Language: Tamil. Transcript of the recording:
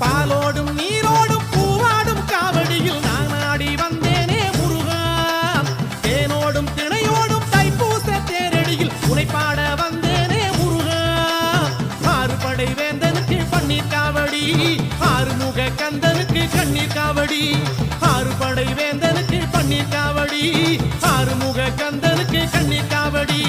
பாலோடும் நீரோடும் பூவாடும் காவடியில் நான் ஆடி வந்தேனே முருகா. தேனோடும் திணையோடும் தைப்பூச தேரடியில் உனைப்பாட வந்தேனே முருகா. ஆறு படை வேந்தனுக்கு பன்னீர் காவடி ஆறுமுக கந்தனுக்கு கண்ணீர் காவடி ஆறு படை வேந்தனுக்கு பன்னீர் காவடி.